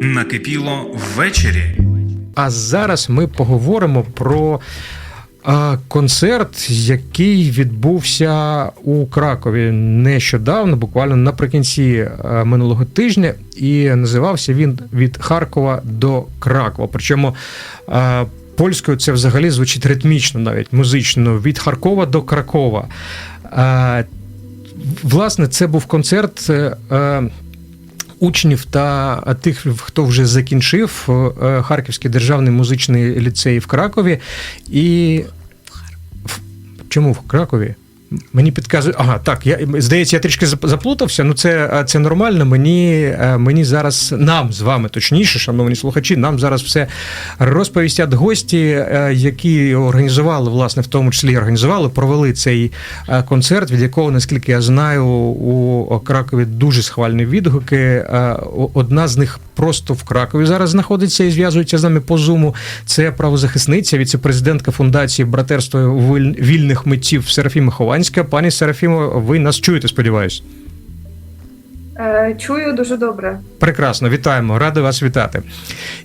Накипіло ввечері. А зараз ми поговоримо про а, концерт, який відбувся у Кракові нещодавно, буквально наприкінці а, минулого тижня, і називався він від Харкова до Кракова. Причому а, польською це взагалі звучить ритмічно, навіть музично, від Харкова до Кракова. А, власне, це був концерт. Учнів та тих, хто вже закінчив е, Харківський державний музичний ліцей в Кракові. І чому в Кракові? Мені підказує, ага, так, я здається, я трішки зап- заплутався. Ну це, це нормально. Мені, е, мені зараз нам з вами, точніше, шановні слухачі, нам зараз все розповістять гості, е, які організували, власне, в тому числі організували, провели цей е, концерт, від якого, наскільки я знаю, у Кракові дуже схвальні відгуки. Одна з них просто в Кракові зараз знаходиться і зв'язується з нами по зуму. Це правозахисниця, віце-президентка фундації братерства вільних митців Серафіма Хованська. Пані Серафімо, ви нас чуєте, сподіваюсь. Е, Чую дуже добре. Прекрасно, вітаємо, радий вас вітати.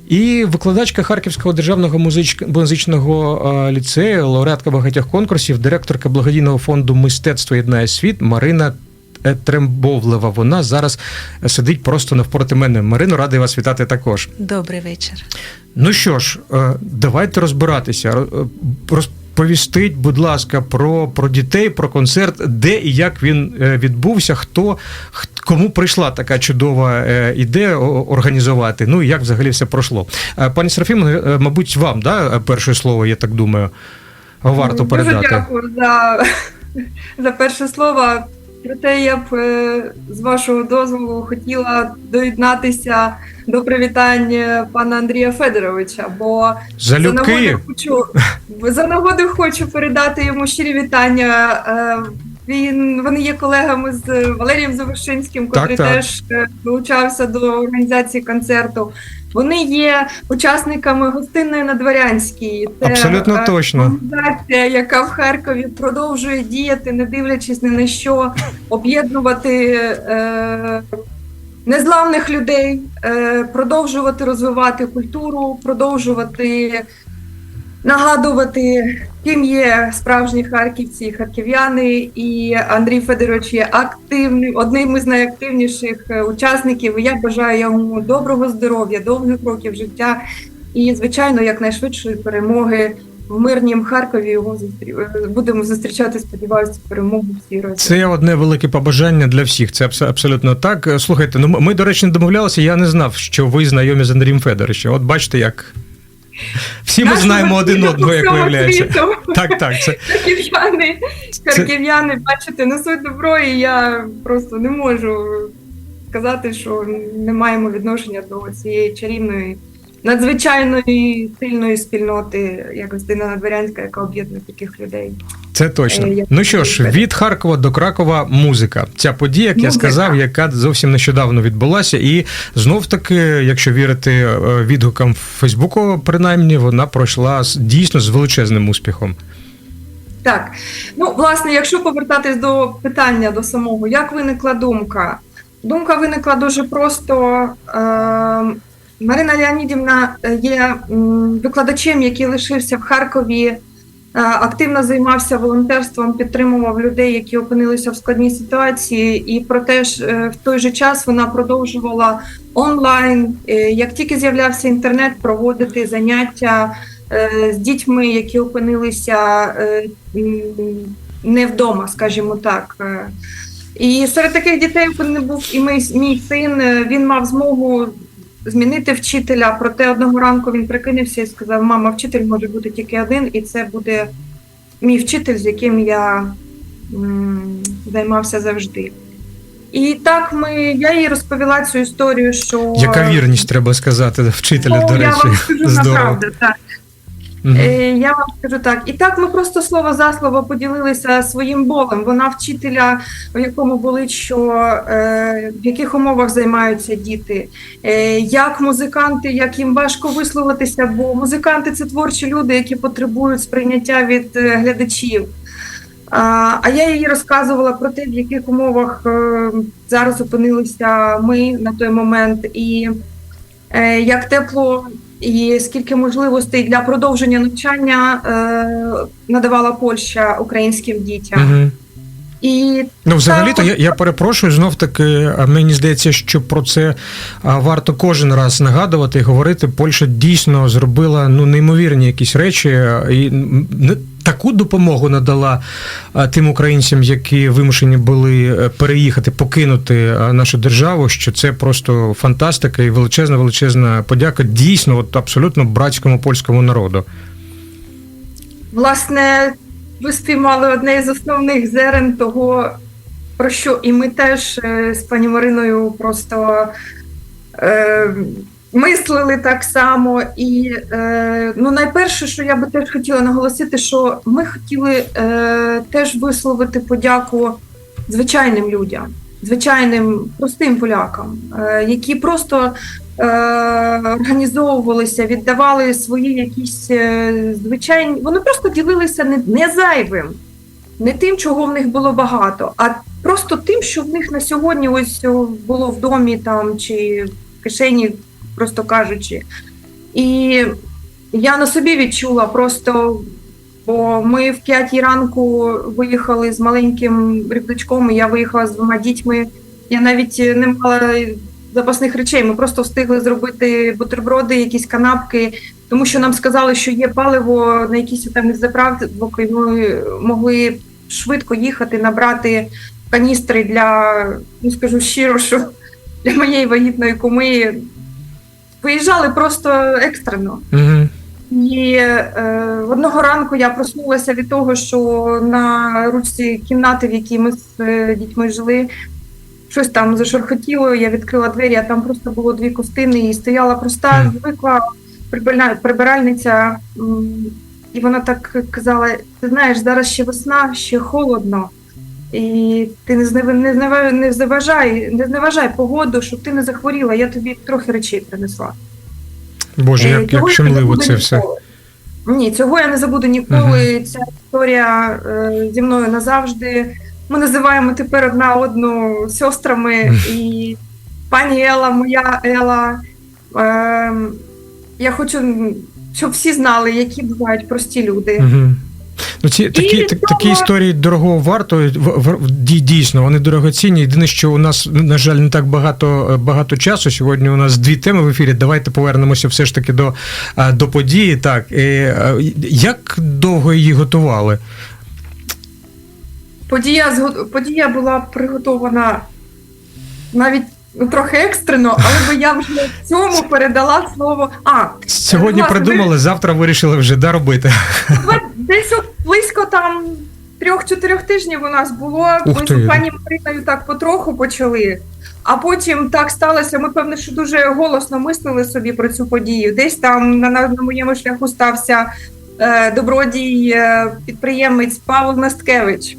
І викладачка Харківського державного музич... музичного е, ліцею, лауреатка багатьох конкурсів, директорка благодійного фонду мистецтво єднає світ Марина Трембовлева. Вона зараз сидить просто навпроти мене. Марино, радий вас вітати також. Добрий вечір. Ну що ж, е, давайте розбиратися. Ро- е, будь ласка, про, про дітей, про концерт, де і як він е, відбувся, хто кому прийшла така чудова е, ідея організувати. Ну і як взагалі все пройшло. Е, Пані Серафім, е, мабуть, вам да, перше слово, я так думаю, варто Дуже передати. дякую за, за перше слово. Проте я б е, з вашого дозволу хотіла доєднатися до привітань пана Андрія Федоровича, бо за Залюбки. хочу за нагоду хочу передати йому щирі вітання. Е, Він вони є колегами з Валерієм Завершинським, Так, котрий так. теж е, долучався до організації концерту. Вони є учасниками гостинної на Дворянській. Це, Абсолютно е, точно. Організація, яка в Харкові продовжує діяти, не дивлячись ні на що, об'єднувати е, незламних людей, е, продовжувати розвивати культуру, продовжувати нагадувати, ким є справжні харківці, харків'яни. І Андрій Федорович є активним, одним із найактивніших е, учасників. Я бажаю йому доброго здоров'я, довгих років життя і, звичайно, якнайшвидшої перемоги в мирнім Харкові. Його зустрі- е, будемо зустрічати, сподіваюся, перемогу всі разом. Це одне велике побажання для всіх. Це абс- абсолютно так. Е, Слухайте, ну ми, до речі, не домовлялися. Я не знав, що ви знайомі з Андрієм Федоровичем. От бачите, як всі ми знаємо один одного, як виявляється. Так, так, це Харків'яни, харків'яни, бачите, несуть добро, і я просто не можу сказати, що не маємо відношення до цієї чарівної, надзвичайної сильної спільноти, як Гостина Надворянська, яка об'єднує таких людей. Це точно. Е, Ну що ж, від Харкова до Кракова музика. Ця подія, як я сказав, яка зовсім нещодавно відбулася, і знов таки, якщо вірити е, відгукам в Фейсбуку, принаймні, вона пройшла дійсно з величезним успіхом. Так, ну власне, якщо повертатись до питання до самого, як виникла думка? Думка виникла дуже просто. Е, Марина Леонідівна є викладачем, який лишився в Харкові, активно займався волонтерством, підтримував людей, які опинилися в складній ситуації, і проте ж е, в той же час вона продовжувала онлайн. е, Як тільки з'являвся інтернет, проводити заняття е, з дітьми, які опинилися е, не вдома, скажімо так. Е, І серед таких дітей був і мій, син. Е, Він мав змогу змінити вчителя. Проте одного ранку він прикинувся і сказав: Мама, вчитель може бути тільки один, і це буде мій вчитель, з яким я м, займався завжди. І так ми я їй розповіла цю історію, що Яка вірність, треба сказати, вчителя, Ну, до я речі. вам скажу Здорово. направду, так. Е, Я вам скажу так. І так ми просто слово за слово поділилися своїм болем. Вона вчителя, в якому болить, що е, в яких умовах займаються діти, е, як музиканти, як їм важко висловитися, бо музиканти це творчі люди, які потребують сприйняття від глядачів. А, я їй розказувала про те, в яких умовах зараз опинилися ми на той момент. І як тепло і скільки можливостей для продовження навчання е, надавала Польща українським дітям. Угу. І Ну, взагалі-то я, я перепрошую, знов таки, мені здається, що про це варто кожен раз нагадувати і говорити. Польща дійсно зробила ну неймовірні якісь речі і таку допомогу надала тим українцям, які вимушені були е, переїхати, покинути нашу державу. Що це просто фантастика і величезна, величезна подяка дійсно, от абсолютно братському польському народу. Власне, ви спіймали одне із основних зерен того, про що і ми теж е, з пані Мариною просто е, мислили так само. І е, ну, найперше, що я би теж хотіла наголосити, що ми хотіли е, теж висловити подяку звичайним людям, звичайним простим полякам, е, які просто організовувалися, віддавали свої якісь е, звичайні. Вони просто ділилися не, не зайвим, не тим, чого в них було багато, а просто тим, що в них на сьогодні ось було в домі там чи в кишені, просто кажучи. І я на собі відчула просто. Бо ми в п'ятій ранку виїхали з маленьким рюкзачком, і я виїхала з двома дітьми. Я навіть не мала запасних речей. Ми просто встигли зробити бутерброди, якісь канапки, тому що нам сказали, що є паливо на якісь там із заправки, і ми могли швидко їхати, набрати каністри для, ну скажу щиро, що для моєї вагітної куми виїжджали просто екстрено. Угу. І е, одного ранку я проснулася від того, що на ручці кімнати, в якій ми з е, дітьми жили, щось там зашурхотіло. Я відкрила двері, а там просто було дві костини, і стояла проста, звикла прибиральниця. І вона так казала: ти знаєш, зараз ще весна, ще холодно. І ти не не, не зневажай, не зневажай погоду, щоб ти не захворіла. Я тобі трохи речей принесла. Боже, Е, як, як забуду це все. Ні, цього я не забуду ніколи. Ця історія е, зі мною назавжди. Ми називаємо тепер одна одну сестрами, і пані Ела, моя Ела. Е, я хочу, щоб всі знали, які бувають прості люди. Угу. Ну, ці такі, так, того- такі історії дорогого варто дій- дійсно, вони дорогоцінні. Єдине, що у нас, на жаль, не так багато, багато часу. Сьогодні у нас дві теми в ефірі. Давайте повернемося все ж таки до, до події. Так, і, е, як довго її готували? Подія, подія була приготована навіть ну, трохи екстрено, але би я вже в цьому передала слово. А, Сьогодні власне, ви- придумали, завтра вирішили вже да, робити. Десь от близько там трьох-чотирьох тижнів у нас було. Ух Ми ти. з пані Мариною так потроху почали. А потім так сталося. Ми певно, що дуже голосно мислили собі про цю подію. Десь там на, на моєму шляху стався е, добродій е, підприємець Павло Насткевич.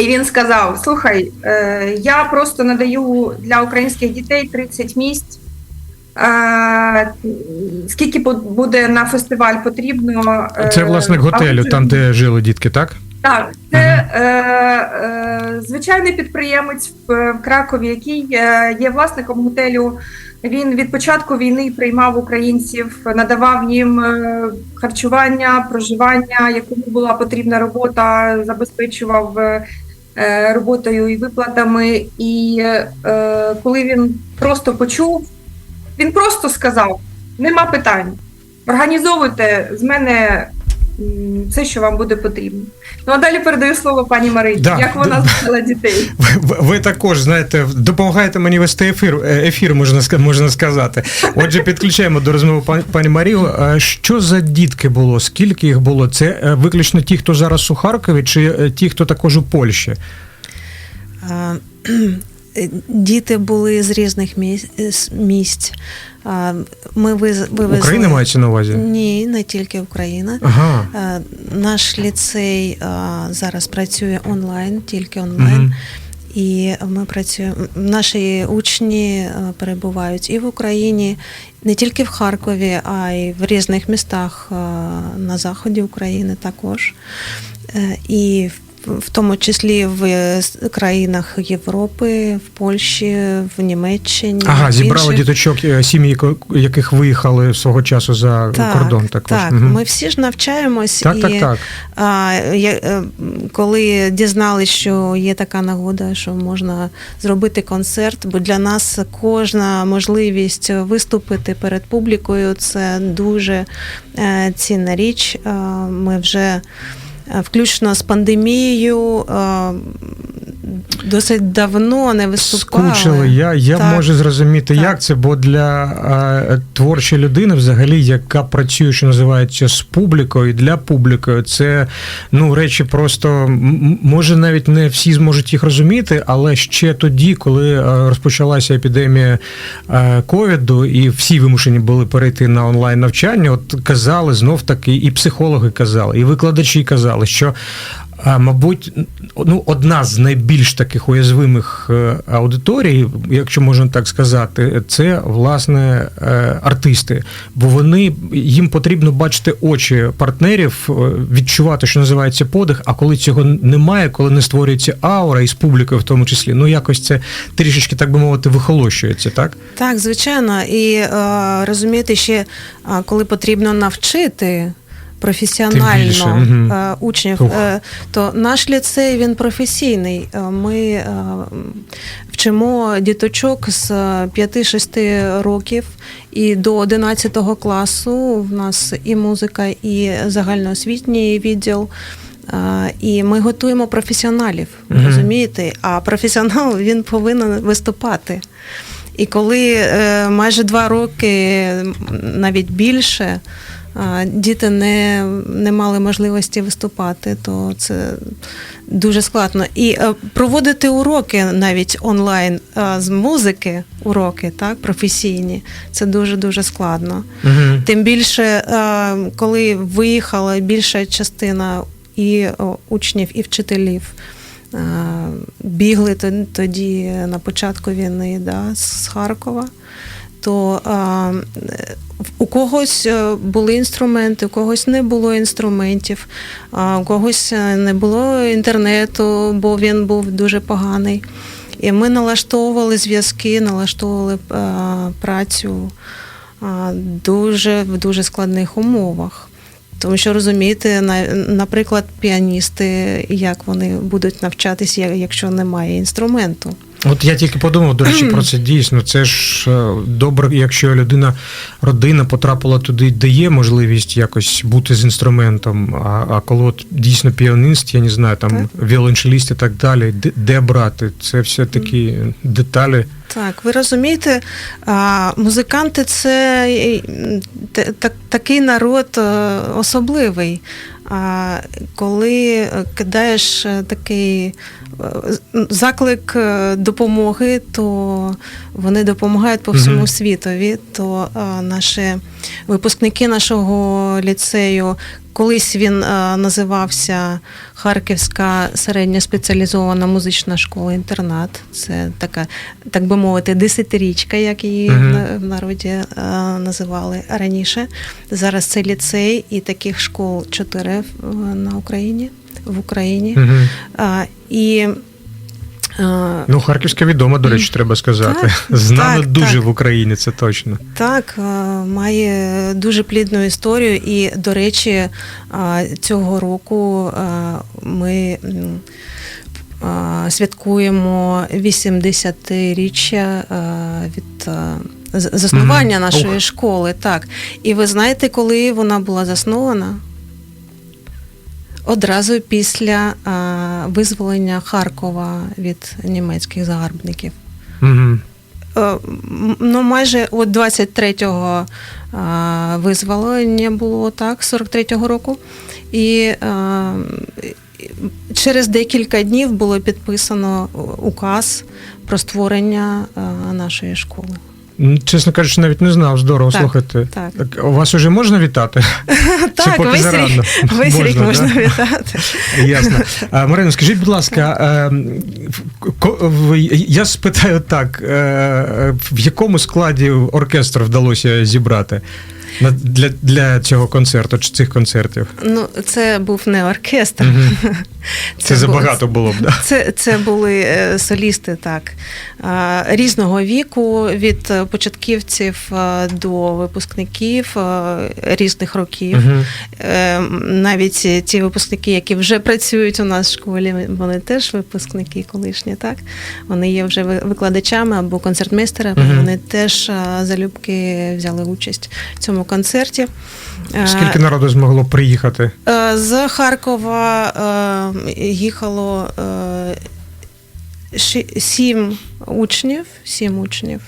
І він сказав: Слухай, е, я просто надаю для українських дітей 30 місць. Е, скільки буде на фестиваль потрібно? е, Це власник готелю, там, де жили дітки, так? так, це е, е, звичайний підприємець в, в Кракові, який е, є власником готелю. Він від початку війни приймав українців, надавав їм е, харчування, проживання, якому була потрібна робота, забезпечував е, е, роботою і виплатами. І е, коли він просто почув, він просто сказав: нема питань. Організовуйте з мене все, що вам буде потрібно. Ну а далі передаю слово пані Марині. Да, Як вона звела дітей? Ви, ви також знаєте, допомагаєте мені вести ефір, е, ефір можна, можна сказати. Отже, підключаємо до розмови пані, пані Марію. Що за дітки було? Скільки їх було? Це е, виключно ті, хто зараз у Харкові, чи е, ті, хто також у Польщі? А, Діти були з різних місць. Ми вивезли... Україна мається на увазі? Ні, не тільки Україна. Ага. Наш ліцей зараз працює онлайн, тільки онлайн. Мгм. І ми працюємо. Наші учні е, перебувають і в Україні, не тільки в Харкові, а й в різних містах е, на заході України також. Е, І в тому числі в е, країнах Європи, в Польщі, в Німеччині. Ага, в зібрали інших. діточок, е, сім'ї, яких виїхали свого часу за кордон. Також. Так, Мгм. ми всі ж навчаємось так, і так, так. А, я, е, коли дізналися, що є така нагода, що можна зробити концерт, бо для нас кожна можливість виступити перед публікою це дуже цінна річ. Ми вже включно з пандемією е, досить давно не виступали. Скучили. Я, я Так. можу зрозуміти, Так. як це, бо для е, творчої людини, взагалі, яка працює, що називається, з публікою, для публікою, це ну, речі просто може навіть не всі зможуть їх розуміти, але ще тоді, коли е, розпочалася епідемія е, ковіду, і всі вимушені були перейти на онлайн навчання, от казали знов таки, і психологи казали, і викладачі казали, що. Мабуть, ну, одна з найбільш таких уязвимих е, аудиторій, якщо можна так сказати, це власне е, артисти. Бо вони їм потрібно бачити очі партнерів, е, відчувати, що називається подих. А коли цього немає, коли не створюється аура, і з публікою в тому числі, ну якось це трішечки, так би мовити, вихолощується, так? Так, звичайно. І розумієте, ще коли потрібно навчити. Професіонально е, учнів, Ух. е, то наш ліцей він професійний. Е, Ми е, вчимо діточок з 5-6 років і до 11 класу. В нас і музика, і загальноосвітній відділ. Е, І ми готуємо професіоналів, розумієте? А професіонал він повинен виступати. І коли е, майже два роки, навіть більше, е, діти не, не мали можливості виступати, то це дуже складно. І е, проводити уроки навіть онлайн е, з музики, уроки, так, професійні, це дуже-дуже складно. Угу. Тим більше, е, коли виїхала більша частина і учнів, і вчителів. Бігли тоді на початку війни да, з Харкова, то е, у когось е, були інструменти, у когось не було інструментів, у когось е, не було інтернету, бо він був дуже поганий. І ми налаштовували зв'язки, налаштовували е, працю дуже в дуже складних умовах. Тому що розумієте, наприклад, піаністи, як вони будуть навчатися, якщо немає інструменту. От я тільки подумав, до речі, про це дійсно. Це ж е, добре, якщо людина, родина потрапила туди, де є можливість якось бути з інструментом. А, а коли от дійсно піанист, я не знаю, там віолончеліст і так далі, де, де брати? Це все такі деталі. Так, ви розумієте, музиканти це такий народ е, особливий. А коли кидаєш е, такий заклик е, допомоги, то вони допомагають по всьому Мгм. світові. То е, наші випускники нашого ліцею, колись він е, називався Харківська середня спеціалізована музична школа-інтернат. Це така, так би мовити, десятирічка, як її Мгм. в в народі називали раніше. Зараз це ліцей, і таких школ чотири на Україні в Україні. Угу. А, і Ну, Харківська відома, до речі, треба сказати. Так, Знана так, дуже так. в Україні, це точно. Так, має дуже плідну історію, і, до речі, цього року ми святкуємо 80-річчя е, від заснування нашої школи. Так. І ви знаєте, коли вона була заснована? Одразу після е, визволення Харкова від німецьких загарбників. Угу. Е, Ну, майже от 23-го а, визволення було так, 43-го року. І а, через декілька днів було підписано указ про створення а, нашої школи. Чесно кажучи, навіть не знав. Здорово, Так, слухати. так. Так, вас уже можна вітати? Так, весь рік, весь рік Можна, вітати. Ясно. А, Марино, скажіть, будь ласка, е, в- я спитаю так: е, в якому складі оркестр вдалося зібрати? Для, для цього концерту чи цих концертів? Ну, це був не оркестр. Мгм. Це, було- забагато було б, да? Це, це були е, солісти так різного віку, від початківців е, до випускників е, різних років. Е, Навіть ті випускники, які вже працюють у нас в школі, вони теж випускники колишні, так? Вони є вже викладачами або концертмейстерами, Мгм. вони теж залюбки взяли участь в цьому концерті. Е, Скільки народу змогло приїхати? Е, З Харкова е, їхало сім учнів, сім учнів.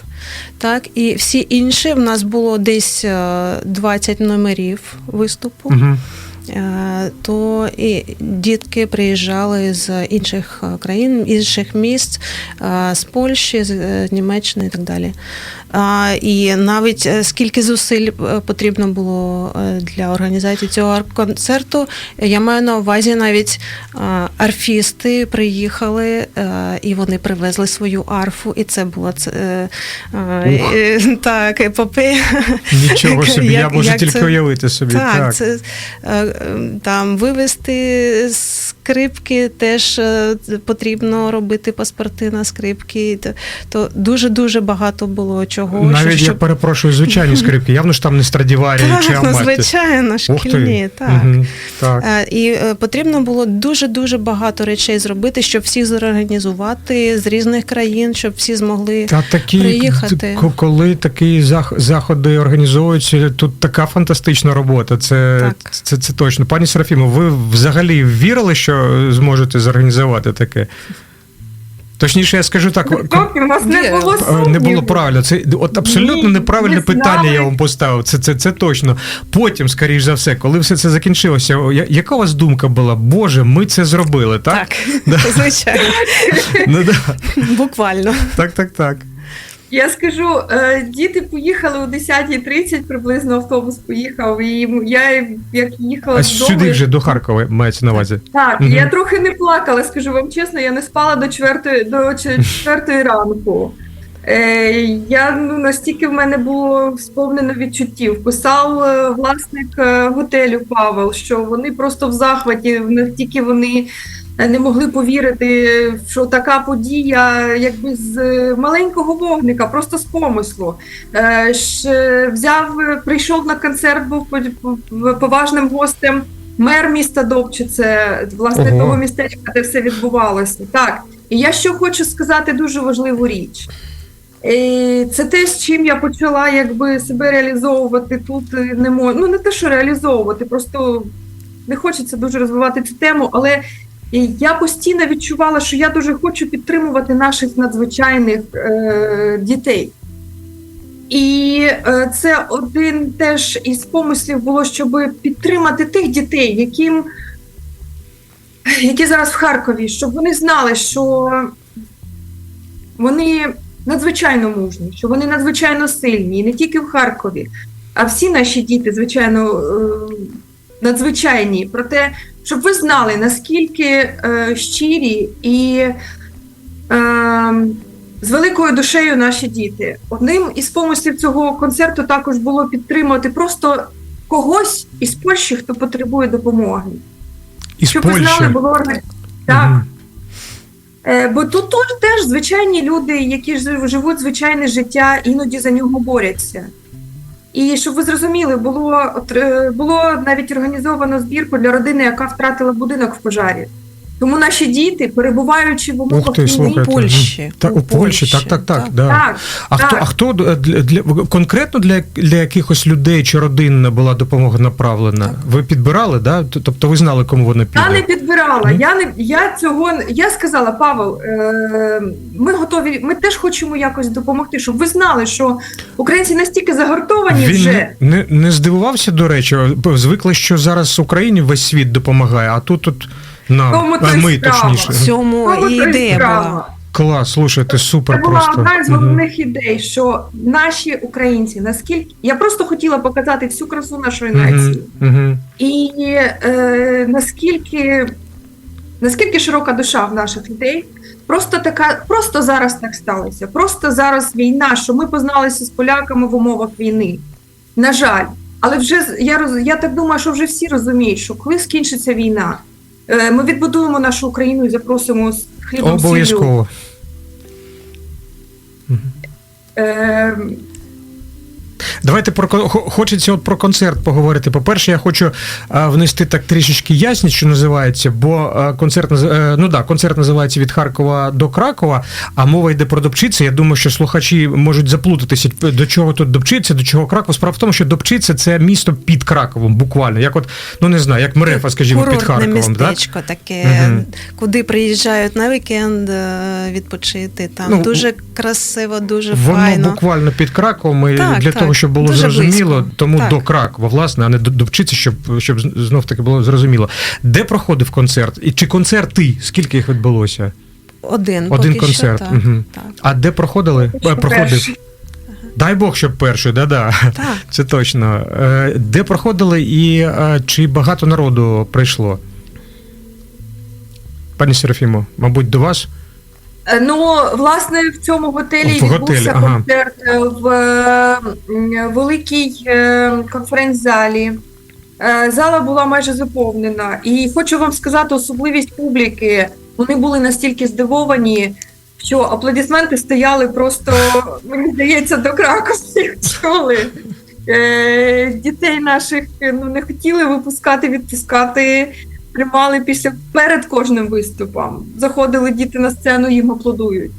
Так, і всі інші в нас було десь е, 20 номерів виступу. Угу. То і дітки приїжджали з інших країн, інших міст, з Польщі, з Німеччини і так далі. І навіть е, скільки зусиль е, потрібно було е, для організації цього арт-концерту, я маю на увазі навіть арфісти приїхали і вони привезли свою арфу, і це була це, Ух. е, так, епопея. Нічого собі, я можу як тільки це- уявити собі. Так, Так, це там вивести скрипки теж потрібно робити паспорти на скрипки. То, то дуже дуже багато було чого. Навіть що, я перепрошую, звичайні скрипки, явно ж там не Страдіварі чи так, ну, звичайно, шкільні, так. Так. Е, І е, потрібно було дуже дуже багато речей зробити, щоб всіх зорганізувати з різних країн, щоб всі змогли. Та такі, приїхати. коли такі зах- заходи організовуються, тут така фантастична робота. Це, Так. це, це точно. Пані Серафімо, ви взагалі вірили, що зможете зорганізувати таке? Точніше, я скажу так, у нас не було Е. Не було правильно. Це от абсолютно Ні, неправильне питання. Я вам поставив. Це, це, це точно. Потім, скоріш за все, коли все це закінчилося, яка у вас думка була? Боже, ми це зробили, так? Так, Да. звичайно, Ну, да. буквально. Так, так, так. Я скажу, е, діти поїхали о 10.30, приблизно автобус поїхав, і я як їхала А додому, сюди вже до Харкова мається на увазі. Так, Мгм. я трохи не плакала, скажу вам чесно, я не спала до четвертої до четвертої ранку. Е, я ну настільки в мене було сповнено відчуттів. Писав е, власник е, готелю Павел, що вони просто в захваті, настільки вони не могли повірити, що така подія, якби з е, маленького вогника, просто з помислу. Е, взяв, е, прийшов на концерт, був по- по- поважним гостем. Мер міста Добчице, власне, Ого. того містечка, де все відбувалося. Так. І я що хочу сказати дуже важливу річ. Е, Це те, з чим я почала якби себе реалізовувати тут е, не можу. Ну не те, що реалізовувати, просто не хочеться дуже розвивати цю тему, але е, я постійно відчувала, що я дуже хочу підтримувати наших надзвичайних е, дітей. І е, це один теж із помислів було, щоб підтримати тих дітей, яким які зараз в Харкові, щоб вони знали, що вони надзвичайно мужні, що вони надзвичайно сильні, і не тільки в Харкові, а всі наші діти, звичайно, е, надзвичайні. Проте, щоб ви знали, наскільки е, щирі і е, з великою душею наші діти. Одним із помислів цього концерту також було підтримати просто когось із Польщі, хто потребує допомоги. Із Щоб ви знали, було так. Е, Бо тут теж звичайні люди, які живуть звичайне життя, іноді за нього борються. І щоб ви зрозуміли, було, е, було навіть організовано збірку для родини, яка втратила будинок в пожарі. Тому наші діти, перебуваючи в умовах війни, слухайте. Польщі. Так, у Польщі, так, так, так. Да. так, А хто, а хто е, для, для конкретно для, для якихось людей чи родин була допомога направлена? Ви підбирали, да? Тобто ви знали, кому вона піде? Я не підбирала. Ні? Я не я цього я сказала, Павел. Е, ми готові. Ми теж хочемо якось допомогти, щоб ви знали, що українці настільки загортовані Він вже. не, не, не здивувався, до речі, звикли, що зараз Україні весь світ допомагає, а тут от нам, Кому то й ми справа. точніше. В цьому Кому і то й ідея справа. була. Клас, слушайте, Це супер була просто. одна з Мгм. головних ідей, що наші українці наскільки я просто хотіла показати всю красу нашої Мгм, нації, мгм. і е, наскільки, наскільки широка душа в наших людей. Просто така, просто зараз так сталося. Просто зараз війна, що ми позналися з поляками в умовах війни. На жаль, Але вже з- я роз я так думаю, що вже всі розуміють, що коли скінчиться війна, ми відбудуємо нашу Україну і запросимо з хлібом. Обов'язково. Давайте про хочеться от про концерт поговорити. По-перше, я хочу внести так трішечки ясність, що називається, бо концерт е, ну да, концерт називається від Харкова до Кракова, а мова йде про Добчице. Я думаю, що слухачі можуть заплутатися, до чого тут Добчице, до чого Краков. Справа в тому, що Добчице це місто під Краковом, буквально. Як от, ну не знаю, як Мерефа, скажімо, під Харковом. Так? таке, Мгм. куди приїжджають на вікенд е, відпочити. Там Ну, дуже красиво, дуже Воно файно. буквально під Краком, і Так, для так. того, щоб було Дуже зрозуміло, близько. тому Так. до Кракова, власне, а не до, до Вчиці, щоб, щоб знов таки було зрозуміло. Де проходив концерт? І чи концерти? Скільки їх відбулося? Один, Один поки концерт. Що, так, Мгм. так, А де проходили? Е, що Проходив. перший. Дай Бог, щоб перший, да-да. так. Це точно. Е, Де проходили і е, чи багато народу прийшло? Пані Серафімо, мабуть, до вас? Е, Ну, власне, в цьому готелі В готелі, відбувся ага. концерт е, в е, великій е, конференц-залі. Е, Зала була майже заповнена. І хочу вам сказати особливість публіки. Вони були настільки здивовані, що аплодисменти стояли просто, мені здається, до Краковських чули. Е, Дітей наших ну, не хотіли випускати, відпускати тримали після перед кожним виступом. Заходили діти на сцену, їм аплодують.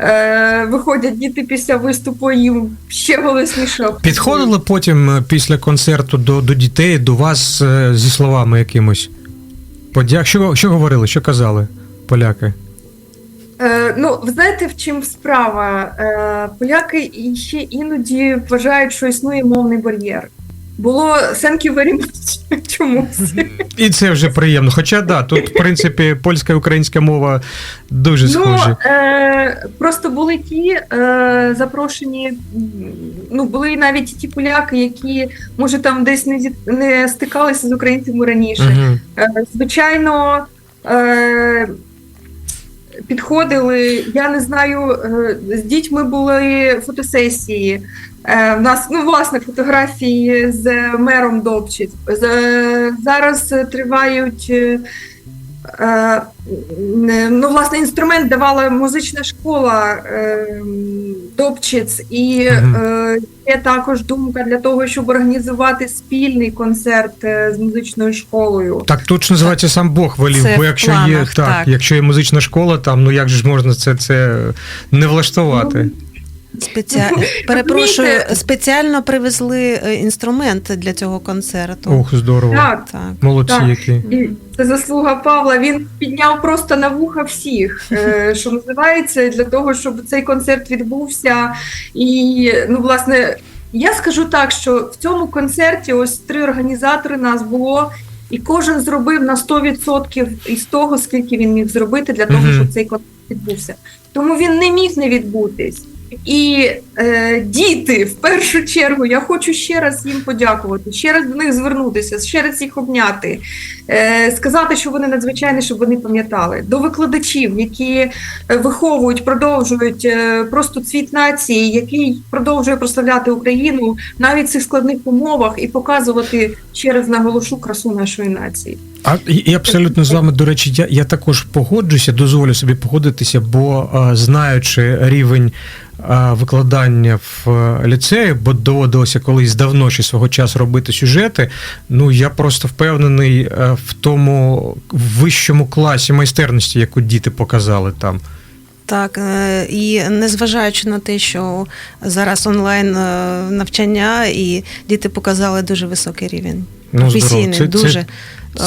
Е, виходять діти після виступу, їм ще голосніше. аплодують. Підходили потім е, після концерту до, до дітей, до вас е, зі словами якимось? Подяк... Що, що говорили, що казали поляки? Е, ну, ви знаєте, в чим справа? Е, поляки ще іноді вважають, що існує мовний бар'єр. Було thank you very much чомусь. І це вже приємно. Хоча да, тут, в принципі, польська і українська мова дуже схожі. Ну, е, просто були ті е, запрошені, ну, були навіть ті поляки, які, може, там десь не, не стикалися з українцями раніше. Мгм. Е, Звичайно, е, підходили, я не знаю, е, з дітьми були фотосесії. Е, В нас, ну, власне, фотографії з мером Добчиць. Зараз е, тривають. Е, е, Ну, власне, інструмент давала музична школа е, Добчиць, і є також думка для того, щоб організувати спільний концерт з музичною школою. Так тут ж називається сам Бог велів, Це бо якщо є так, так. якщо є музична школа, там ну як же ж можна це, це не влаштувати? Спеціа... Перепрошую, спеціально привезли е, інструмент для цього концерту. Ох, здорово. Так, Так. Молодці, Так. які. і це заслуга Павла. Він підняв просто на вуха всіх, е, що називається, для того, щоб цей концерт відбувся. І ну, власне, я скажу так, що в цьому концерті ось три організатори нас було. І кожен зробив на 100% із того, скільки він міг зробити для того, щоб цей концерт відбувся. Тому він не міг не відбутись. І е, діти, в першу чергу, я хочу ще раз їм подякувати, ще раз до них звернутися, ще раз їх обняти, сказати, що вони надзвичайні, щоб вони пам'ятали. До викладачів, які е, виховують, продовжують е, просто цвіт нації, який продовжує прославляти Україну навіть в цих складних умовах і показувати ще раз наголошу красу нашої нації. А і абсолютно з вами, до речі, я, я також погоджуся, дозволю собі погодитися, бо а, знаючи рівень викладання в ліцеї, бо доводилося колись давно ще свого часу робити сюжети. Ну я просто впевнений в тому вищому класі майстерності, яку діти показали там. Так, е, і незважаючи на те, що зараз онлайн е, навчання, і діти показали дуже високий рівень. Ну, Професійний, це- дуже. Це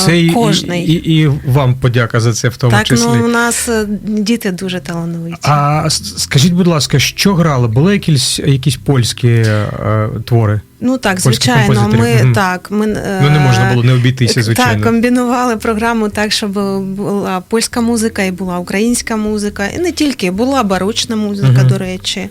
Е, і, Кожний. і, і, і вам подяка за це в тому так, числі. ну у нас е, діти дуже талановиті. А скажіть, будь ласка, що грали? Були якісь, якісь польські е, твори? Ну так, звичайно, ми Мгм. так. Ми, е, Ну не можна було не обійтися, звичайно. Так, комбінували програму так, щоб була польська музика і була українська музика. І не тільки, була барочна музика, Мгм. до речі.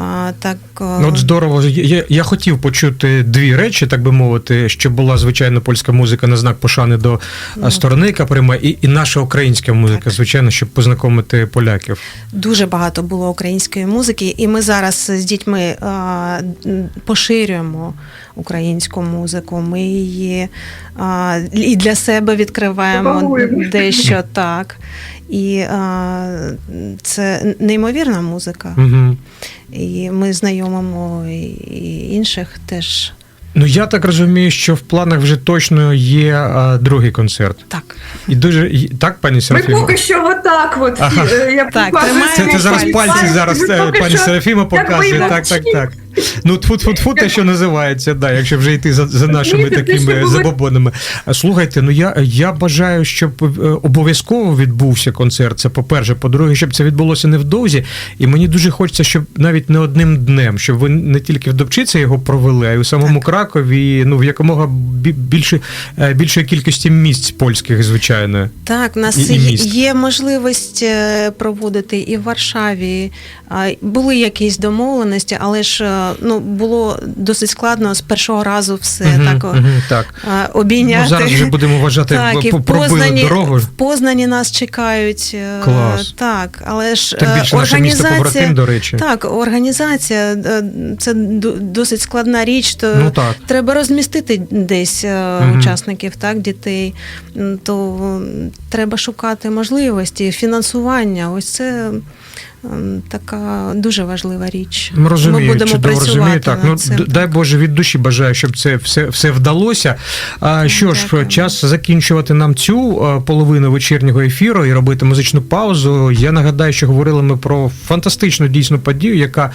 А, так, е, Ну, от здорово. Я, я хотів почути дві речі, так би мовити, що була звичайно польська музика на знак пошани до е, Ну. сторони, яка приймає, і, і наша українська музика, Так. звичайно, щоб познайомити поляків. Дуже багато було української музики, і ми зараз з дітьми а, поширюємо українську музику. Ми її а, і для себе відкриваємо Пропагуємо. дещо так. І а, це неймовірна музика. Угу. І ми знайомимо і- інших теж. Ну я так розумію, що в планах вже точно є а, другий концерт. Так. І дуже і- так, пані Ми поки що отак, от Ага. е, я Так, тримаємо Це зараз пальці зараз Ми е, пані Серафіма показує. і Так, так, мовчимо. так. Ну, тфу-тфу-тфу, те, що називається, да, якщо вже йти за, за нашими такими забобонами. Слухайте, ну я, я бажаю, щоб е, обов'язково відбувся концерт. Це по-перше. По-друге, щоб це відбулося невдовзі. І мені дуже хочеться, щоб навіть не одним днем, щоб ви не тільки в Добчиці його провели, а й у самому Кракові, ну в якомога бі- більше, е, більшої кількості місць польських, звичайно. Так, в нас І- і є- можливість е, проводити і в Варшаві. Були якісь домовленості, але ж ну було досить складно з першого разу все Мгм, так мгм, так. обійняти. Ну, зараз вже будемо вважати, Так, і в Познані, дорогу. в Познані нас чекають. е, Клас. Так, але ж Тим е, більше наше побратим, до речі. Так, організація е, це досить складна річ. То Ну так. треба розмістити десь Мгм. учасників, так, дітей. То треба шукати можливості, фінансування. Ось це така дуже важлива річ. Ми розуміємо, Ми будемо чудово працювати розумію. Так, над ну цим. д- дай Боже від душі бажаю, щоб це все, все вдалося. А що ж, час закінчувати нам цю половину вечірнього ефіру і робити музичну паузу. Я нагадаю, що говорили ми про фантастичну дійсну подію, яка.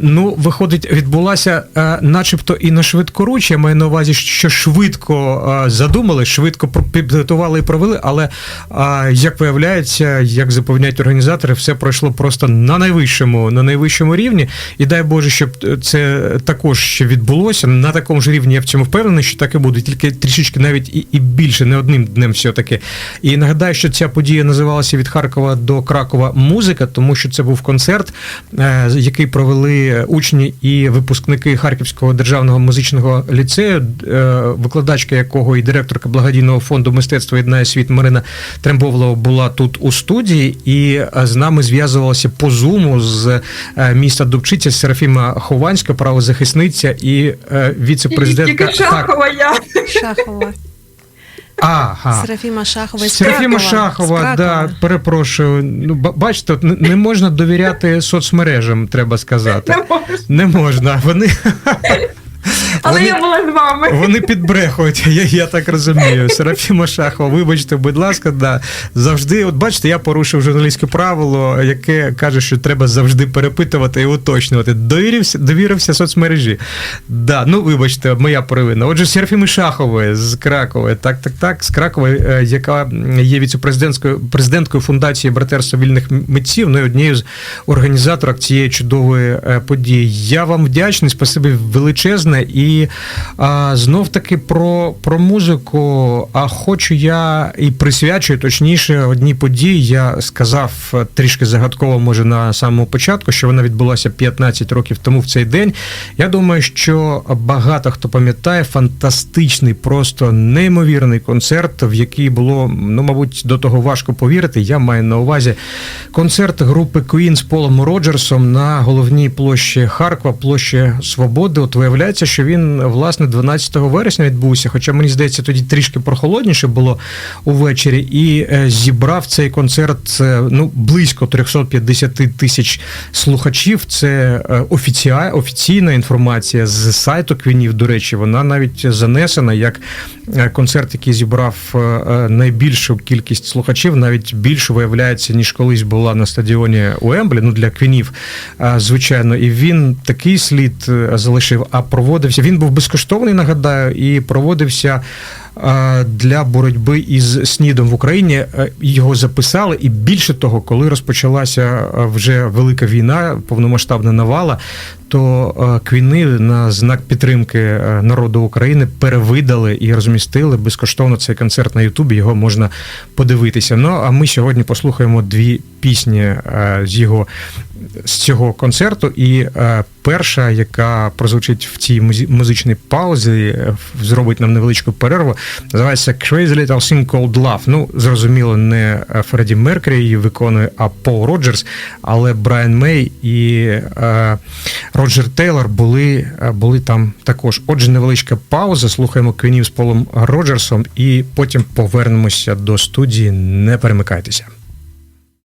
Ну, виходить, відбулася, е, начебто і на швидкоруч. Я маю на увазі, що швидко е, задумали, швидко підготували і провели. Але е, як виявляється, як запевняють організатори, все пройшло просто на найвищому, на найвищому рівні. І дай Боже, щоб це також ще відбулося. На такому ж рівні я в цьому впевнений, що так і буде, тільки трішечки навіть і, і більше, не одним днем все-таки. І нагадаю, що ця подія називалася від Харкова до Кракова музика, тому що це був концерт, який провели учні і випускники Харківського державного музичного ліцею, е, викладачка якого і директорка благодійного фонду мистецтва єднає світ Марина Трембовлова була тут у студії, і е, з нами зв'язувалася по зуму з е, міста Дубчиця Серафіма Хованська, правозахисниця і віце-президентка. тільки Шахова я. Шахова. Ага. Серафіма Шахова Серафіма. Шахова, да, перепрошую. Ну, ба- бачите, не- не можна довіряти соцмережам, треба сказати. Не можна. Не можна. Вони, Але Вони- я була з вами. вони підбрехують, я, я так розумію. Серафіма Шахова, вибачте, будь ласка, да, завжди, от бачите, я порушив журналістське правило, яке каже, що треба завжди перепитувати і уточнювати. Довірився, довірився соцмережі. Да, ну вибачте, моя провина. Отже, Серафіми Шахової з Кракова, так, так, так, з Кракова, е, яка є віцепрезиденткою президенткою фундації братерства вільних митців, ну і однією з організаторок цієї чудової е, події. Я вам вдячний, спасибі величезне. І а, знов таки про, про музику. А хочу я і присвячую точніше одній події. Я сказав е, трішки загадково, може, на самому початку, що вона відбулася 15 років тому в цей день. Я думаю, що багато хто пам'ятає фантастичний, просто неймовірний концерт, в який було, ну, мабуть, до того важко повірити. Я маю на увазі концерт групи Queen з Полом Роджерсом на головній площі Харкова, площі Свободи. От виявляється, що він власне 12 вересня відбувся. Хоча мені здається, тоді трішки прохолодніше було увечері, і е, зібрав цей концерт ну близько 350 тисяч слухачів. Це е, офіціа, офіційна інформація з сайту Квінів. До речі, вона навіть занесена як е, концерт, який зібрав найбільшу кількість слухачів, навіть більше виявляється, ніж колись була на стадіоні Уемблі, ну для Квінів, звичайно. І він такий слід залишив, а проводився. Він був безкоштовний, нагадаю, і проводився. Е, для боротьби із СНІДом в Україні. Е, Його записали, і більше того, коли розпочалася е, вже велика війна, повномасштабна навала, то квіни на знак підтримки народу України перевидали і розмістили безкоштовно цей концерт на Ютубі. Його можна подивитися. Ну а ми сьогодні послухаємо дві пісні з його з цього концерту. І перша, яка прозвучить в цій музичній паузі, зробить нам невеличку перерву, називається Crazy Little Thing Called Love. Ну, зрозуміло, не е, Фредді Меркері її виконує, а Пол Роджерс, але Брайан Мей і е, Роджер Тейлор були, е, були там також. Отже, невеличка пауза. Слухаємо Квінів з Полом Роджерсом, і потім повернемося до студії. Не перемикайтеся.